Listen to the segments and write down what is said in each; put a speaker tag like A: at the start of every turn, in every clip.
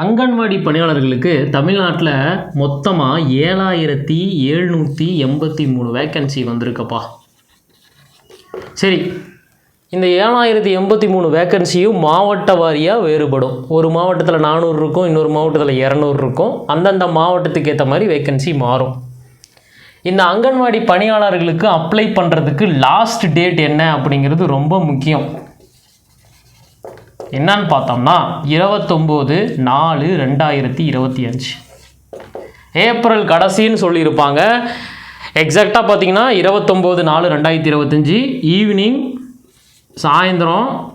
A: அங்கன்வாடி பணியாளர்களுக்கு தமிழ்நாட்டில் மொத்தமாக ஏழாயிரத்தி எழுநூற்றி எண்பத்தி மூணு வேக்கன்சி வந்திருக்கப்பா. சரி இந்த ஏழாயிரத்தி எண்பத்தி மூணு வேக்கன்சியும் மாவட்ட வாரியாக வேறுபடும். ஒரு மாவட்டத்தில் நானூறு இருக்கும் இன்னொரு மாவட்டத்தில் இரநூறு இருக்கும். அந்தந்த மாவட்டத்துக்கு ஏற்ற மாதிரி வேக்கன்சி மாறும். இந்த அங்கன்வாடி பணியாளர்களுக்கு அப்ளை பண்ணுறதுக்கு லாஸ்ட் டேட் என்ன அப்படிங்கிறது ரொம்ப முக்கியம். என்னன்னு பார்த்தோம்னா இருபத்தொம்போது நாலு ரெண்டாயிரத்தி இருபத்தி அஞ்சு. ஏப்ரல் கடைசின்னு சொல்லியிருப்பாங்க. எக்ஸாக்டாக பார்த்தீங்கன்னா இருபத்தொம்போது நாலு ரெண்டாயிரத்தி இருபத்தஞ்சி ஈவினிங் சாயந்தரம்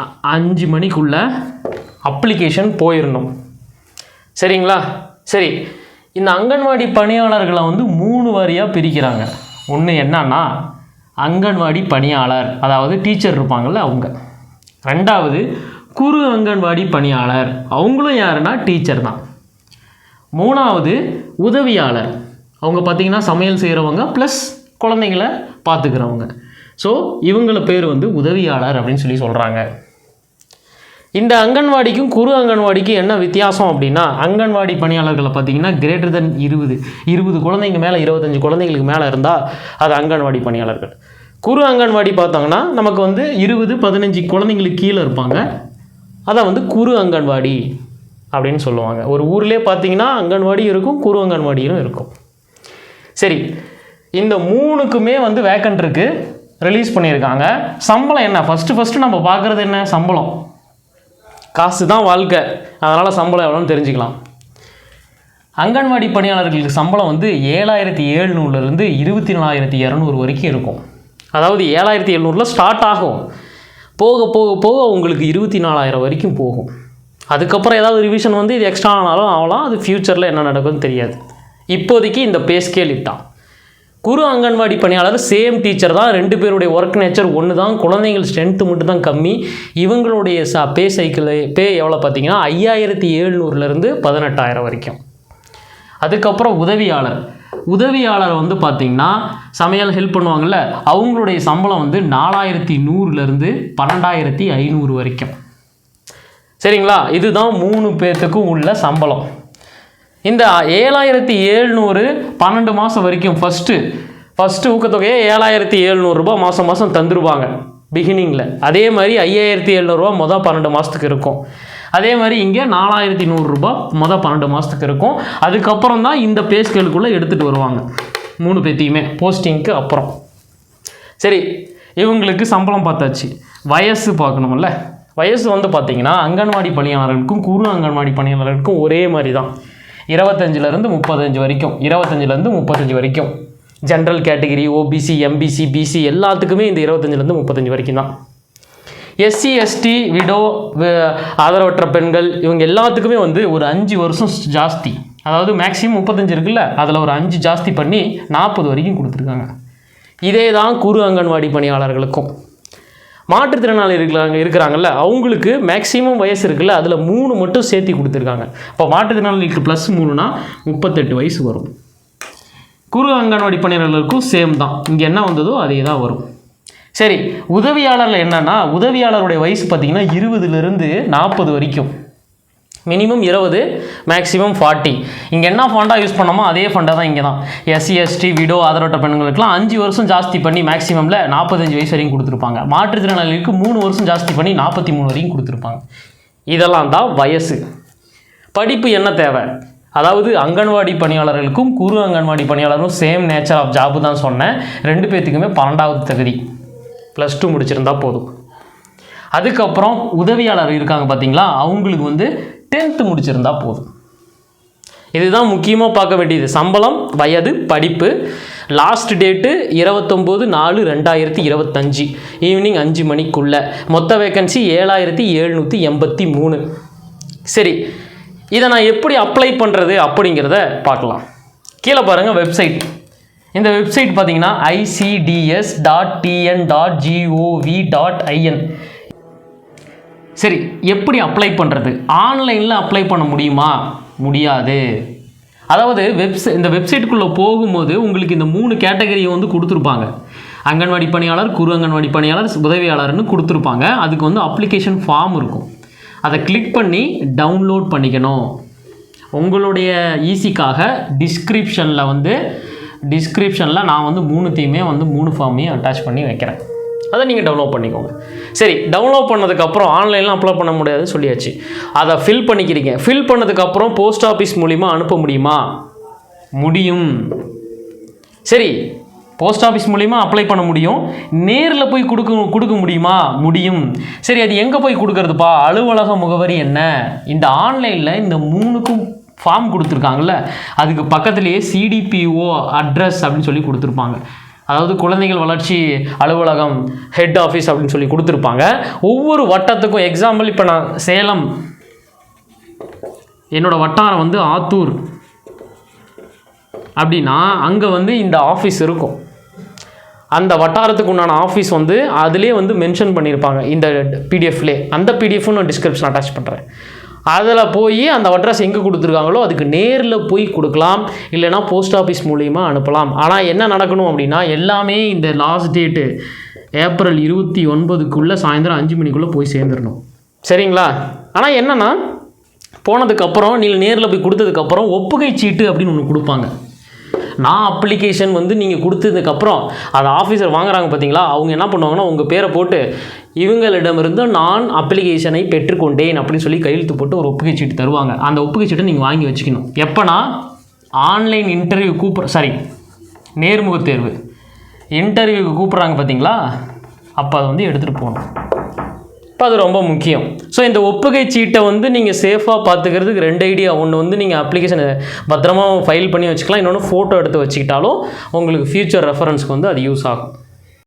A: அ- அஞ்சு மணிக்குள்ள அப்ளிகேஷன் போயிடணும் சரிங்களா? சரி. இந்த அங்கன்வாடி பணியாளர்களை வந்து மூணு வாரியாக பிரிக்கிறாங்க. ஒன்று என்னன்னா அங்கன்வாடி பணியாளர் அதாவது டீச்சர் இருப்பாங்கள்ல அவங்க. ரெண்டாவது குறு அங்கன்வாடி பணியாளர். அவங்களும் யாருன்னா டீச்சர் தான். மூணாவது உதவியாளர். அவங்க பார்த்தீங்கன்னா சமையல் செய்கிறவங்க ப்ளஸ் குழந்தைங்கள பார்த்துக்கிறவங்க. ஸோ இவங்கள பேர் வந்து உதவியாளர் அப்படின்னு சொல்லி சொல்கிறாங்க இந்த அங்கன்வாடிக்கும் குறு அங்கன்வாடிக்கும் என்ன வித்தியாசம் அப்படின்னா அங்கன்வாடி பணியாளர்களை பார்த்தீங்கன்னா கிரேட்டர் தென் இருபது இருபது குழந்தைங்க மேலே இருபத்தஞ்சு குழந்தைங்களுக்கு மேலே இருந்தால் அது அங்கன்வாடி பணியாளர்கள். குரு அங்கன்வாடி பார்த்தாங்கன்னா நமக்கு வந்து இருபது பதினஞ்சு குழந்தைங்களுக்கு கீழே இருப்பாங்க. அதை வந்து குரு அங்கன்வாடி அப்படின்னு சொல்லுவாங்க. ஒரு ஊர்லேயே பார்த்தீங்கன்னா அங்கன்வாடி இருக்கும் குரு அங்கன்வாடியும் இருக்கும். சரி இந்த மூணுக்குமே வந்து வேக்கன்ட் இருக்குது ரிலீஸ் பண்ணியிருக்காங்க. சம்பளம் என்ன? ஃபஸ்ட்டு ஃபஸ்ட்டு நம்ம பார்க்குறது என்ன? சம்பளம். காசு தான் வாழ்க்கை. அதனால் சம்பளம் எவ்வளோன்னு தெரிஞ்சுக்கலாம். அங்கன்வாடி பணியாளர்களுக்கு சம்பளம் வந்து ஏழாயிரத்தி ஏழ்நூறுலேருந்து இருபத்தி நாலாயிரத்தி இரநூறு வரைக்கும் இருக்கும். அதாவது ஏழாயிரத்தி எழுநூறில் ஸ்டார்ட் ஆகும். போக போக போக உங்களுக்கு இருபத்தி நாலாயிரம் வரைக்கும் போகும். அதுக்கப்புறம் ஏதாவது ரிவிஷன் வந்து இது எக்ஸ்ட்ரா ஆனாலும் ஆகலாம் அது ஃப்யூச்சரில் என்ன நடக்கும்னு தெரியாது. இப்போதைக்கு இந்த பே ஸ்கேல் இட்டான் குரு அங்கன்வாடி பணியாளர் சேம் டீச்சர் தான் ரெண்டு பேருடைய ஒர்க் நேச்சர் ஒன்று தான் குழந்தைகள் ஸ்ட்ரென்த்து மட்டும் தான் கம்மி. இவங்களுடைய ச பே சைக்கிள் பே எவ்வளோ பார்த்தீங்கன்னா ஐயாயிரத்தி எழுநூறுலேருந்து பதினெட்டாயிரம் வரைக்கும். அதுக்கப்புறம் உதவியாளர். உதவியாளர் வந்து பார்த்திங்கன்னா சமையல் ஹெல்ப் பண்ணுவாங்கள்ல அவங்களுடைய சம்பளம் வந்து நாலாயிரத்தி நூறுலேருந்து பன்னெண்டாயிரத்தி ஐநூறு வரைக்கும். சரிங்களா? இதுதான் மூணு பேர்த்துக்கும் உள்ள சம்பளம். இந்த ஏழாயிரத்தி ஏழ்நூறு பன்னெண்டு மாதம் வரைக்கும் ஃபஸ்ட்டு ஃபஸ்ட்டு ஊக்கத்தொகையை ஏழாயிரத்தி ஏழ்நூறுரூபா மாதம் மாதம் தந்துருவாங்க. பிகினிங்கில் அதே மாதிரி ஐயாயிரத்தி எழுநூறுபா மொதல் பன்னெண்டு மாதத்துக்கு இருக்கும். அதே மாதிரி இங்கே நாலாயிரத்தி நூறுரூபா மொதல் பன்னெண்டு மாதத்துக்கு இருக்கும். அதுக்கப்புறம் தான் இந்த பே ஸ்கேலுக்குள்ளே எடுத்துகிட்டு வருவாங்க. மூணு பேத்தையுமே போஸ்டிங்க்கு அப்புறம். சரி இவங்களுக்கு சம்பளம் பார்த்தாச்சு. வயசு பார்க்கணும்ல. வயசு வந்து பார்த்தீங்கன்னா அங்கன்வாடி பணியாளர்களுக்கும் குறு அங்கன்வாடி பணியாளர்களுக்கும் ஒரே மாதிரி தான். இருபத்தஞ்சிலேருந்து முப்பத்தஞ்சு வரைக்கும். இருபத்தஞ்சிலேருந்து முப்பத்தஞ்சு வரைக்கும். General category OBC MBC BC எல்லாத்துக்குமே இந்த இருபத்தஞ்சிலேருந்து முப்பத்தஞ்சு வரைக்கும் தான். எஸ்சி எஸ்டி விடோ ஆதரவற்ற பெண்கள் இவங்க எல்லாத்துக்குமே வந்து ஒரு அஞ்சு வருஷம் ஜாஸ்தி. அதாவது மேக்ஸிமம் முப்பத்தஞ்சு இருக்குல்ல அதில் ஒரு அஞ்சு ஜாஸ்தி பண்ணி நாற்பது வரைக்கும் கொடுத்துருக்காங்க. இதே தான் குறு அங்கன்வாடி பணியாளர்களுக்கும். மாற்றுத்திறனாளி இருக்கிறாங்க இருக்கிறாங்கல்ல அவங்களுக்கு மேக்ஸிமம் வயசு இருக்குல்ல அதில் மூணு மட்டும் சேர்த்தி கொடுத்துருக்காங்க. இப்போ மாற்றுத்திறனாளிக்கு ப்ளஸ் மூணுனா முப்பத்தெட்டு வயசு வரும். குறு அங்கன்வாடி பணியாளர்களுக்கும் சேம் தான். இங்கே என்ன வந்ததோ அதே தான் வரும். சரி உதவியாளரில் என்னென்னா உதவியாளருடைய வயசு பார்த்தீங்கன்னா இருபதுலேருந்து நாற்பது வரைக்கும். மினிமம் இருபது மேக்ஸிமம் ஃபார்ட்டி இங்கே என்ன ஃபண்டாக யூஸ் பண்ணோமோ அதே ஃபண்டாக தான் இங்கே தான். எஸ்சி எஸ்டி விடோ ஆதரவற்ற பெண்களுக்குலாம் அஞ்சு வருஷம் ஜாஸ்தி பண்ணி மேக்ஸிமமில் நாற்பத்தஞ்சு வயசு வரையும் கொடுத்துருப்பாங்க. மாற்றுத்திறனாளிகளுக்கு மூணு வருஷம் ஜாஸ்தி பண்ணி நாற்பத்தி மூணு வரையும் கொடுத்துருப்பாங்க. இதெல்லாம் தான் வயசு. படிப்பு என்ன தேவை? அதாவது அங்கன்வாடி பணியாளர்களுக்கும் குறு அங்கன்வாடி பணியாளரும் சேம் நேச்சர் ஆஃப் ஜாப் தான் சொன்னேன். ரெண்டு பேர்த்துக்குமே பன்னெண்டாவது தகுதி. ப்ளஸ் டூ முடிச்சிருந்தா போதும். அதுக்கப்புறம் உதவியாளர் இருக்காங்க பார்த்தீங்களா அவங்களுக்கு வந்து டென்த்து முடிச்சிருந்தா போதும். இதுதான் முக்கியமாக பார்க்க வேண்டியது. சம்பளம் வயது படிப்பு. லாஸ்ட் டேட்டு இருபத்தொம்போது நாலு ரெண்டாயிரத்தி இருபத்தஞ்சி. ஈவினிங் அஞ்சு மணிக்குள்ளே. மொத்த வேக்கன்சி ஏழாயிரத்தி எழுநூற்றி எண்பத்தி மூணு. சரி இதை நான் எப்படி அப்ளை பண்ணுறது அப்படிங்கிறத பார்க்கலாம். கீழே பாருங்கள் வெப்சைட் இந்த வெப்சைட் பார்த்தீங்கன்னா ICDS dot TN dot GOV dot IN சரி எப்படி அப்ளை பண்ணுறது ஆன்லைனில் அப்ளை பண்ண முடியுமா? முடியாது. அதாவது வெப்சை இந்த வெப்சைட்டுக்குள்ளே போகும்போது உங்களுக்கு இந்த மூணு கேட்டகரியை வந்து கொடுத்துருப்பாங்க. அங்கன்வாடி பணியாளர் குறு அங்கன்வாடி பணியாளர் உதவியாளர்னு கொடுத்துருப்பாங்க. அதுக்கு வந்து அப்ளிகேஷன் ஃபார்ம் இருக்கும். அதை கிளிக் பண்ணி டவுன்லோட் பண்ணிக்கணும். உங்களுடைய ஈஸிக்காக டிஸ்கிரிப்ஷனில் வந்து டிஸ்கிரிப்ஷனில் நான் வந்து மூணுத்தையுமே வந்து மூணு ஃபார்மையும் அட்டாச் பண்ணி வைக்கிறேன். அதை நீங்கள் டவுன்லோட் பண்ணிக்கோங்க. சரி டவுன்லோட் பண்ணதுக்கப்புறம் ஆன்லைனில் அப்ளை பண்ண முடியாது சொல்லியாச்சு. அதை ஃபில் பண்ணிக்கிறீங்க. ஃபில் பண்ணதுக்கப்புறம் போஸ்ட் ஆஃபீஸ் மூலிமா அனுப்ப முடியுமா? முடியும். சரி போஸ்ட் ஆஃபீஸ் மூலிமா அப்ளை பண்ண முடியும். நேரில் போய் கொடுக்க கொடுக்க முடியுமா? முடியும். சரி அது எங்கே போய் கொடுக்கறதுப்பா? அலுவலக முகவரி என்ன? இந்த ஆன்லைனில் இந்த மூணுக்கும் ஃபார்ம் கொடுத்துருக்காங்கல்ல அதுக்கு பக்கத்துலேயே சிடிபிஓ அட்ரஸ் அப்படின்னு சொல்லி கொடுத்துருப்பாங்க. அதாவது குழந்தைகள் வளர்ச்சி அலுவலகம் ஹெட் ஆஃபீஸ் அப்படின்னு சொல்லி கொடுத்துருப்பாங்க. ஒவ்வொரு வட்டத்துக்கும் எக்ஸாம்பிள் இப்போ நான் சேலம் என்னோடய வட்டாரம் வந்து ஆத்தூர். அப்படின்னா அங்கே வந்து இந்த ஆஃபீஸ் இருக்கும். அந்த வட்டாரத்துக்கு உண்டான ஆஃபீஸ் வந்து அதிலே வந்து மென்ஷன் பண்ணியிருப்பாங்க இந்த பிடிஎஃப்லே அந்த பிடிஎஃப்பும் நான் டிஸ்கிரிப்ஷன் அட்டாச் பண்ணுறேன் அதில் போய் அந்த அட்ரஸ் எங்கே கொடுத்துருக்காங்களோ அதுக்கு நேரில் போய் கொடுக்கலாம். இல்லைனா போஸ்ட் ஆஃபீஸ் மூலிமா அனுப்பலாம். ஆனால் என்ன நடக்கணும் அப்படின்னா எல்லாமே இந்த லாஸ்ட் டேட்டு ஏப்ரல் இருபத்தி ஒன்பதுக்குள்ளே சாயந்தரம் அஞ்சு மணிக்குள்ளே போய் சேர்ந்துடணும் சரிங்களா? ஆனால் என்னென்னா போனதுக்கப்புறம் நீங்கள் நேரில் போய் கொடுத்ததுக்கப்புறம் ஒப்புகை சீட்டு அப்படின்னு ஒன்று கொடுப்பாங்க. நான் அப்ளிகேஷன் வந்து நீங்கள் கொடுத்ததுக்கப்புறம் அதை ஆஃபீஸர் வாங்குறாங்க பார்த்தீங்களா அவங்க என்ன பண்ணுவாங்கன்னா உங்கள் பேரை போட்டு இவங்களிடமிருந்து நான் அப்ளிகேஷனை பெற்றுக்கொண்டேன் அப்படின்னு சொல்லி கையெழுத்து போட்டு ஒரு ஒப்புகை சீட்டு தருவாங்க. அந்த ஒப்புகை சீட்டை நீங்கள் வாங்கி வச்சுக்கணும். எப்போனா ஆன்லைன் இன்டர்வியூ கூப்பிட்ற சாரி நேர்முக தேர்வு. இன்டர்வியூக்கு கூப்பிட்றாங்க பார்த்தீங்களா அப்போ அதை வந்து எடுத்துகிட்டு போகணும். இப்போ அது ரொம்ப முக்கியம். ஸோ இந்த ஒப்புகை சீட்டை வந்து நீங்கள் சேஃபாக பார்த்துக்கிறதுக்கு ரெண்டு ஐடியா ஒன்று வந்து நீங்கள் அப்ளிகேஷனை பத்திரமாக ஃபைல் பண்ணி வச்சுக்கலாம். இன்னொன்று ஃபோட்டோ எடுத்து வச்சுக்கிட்டாலும் உங்களுக்கு ஃப்யூச்சர் ரெஃபரன்ஸ்க்கு வந்து அது யூஸ் ஆகும்.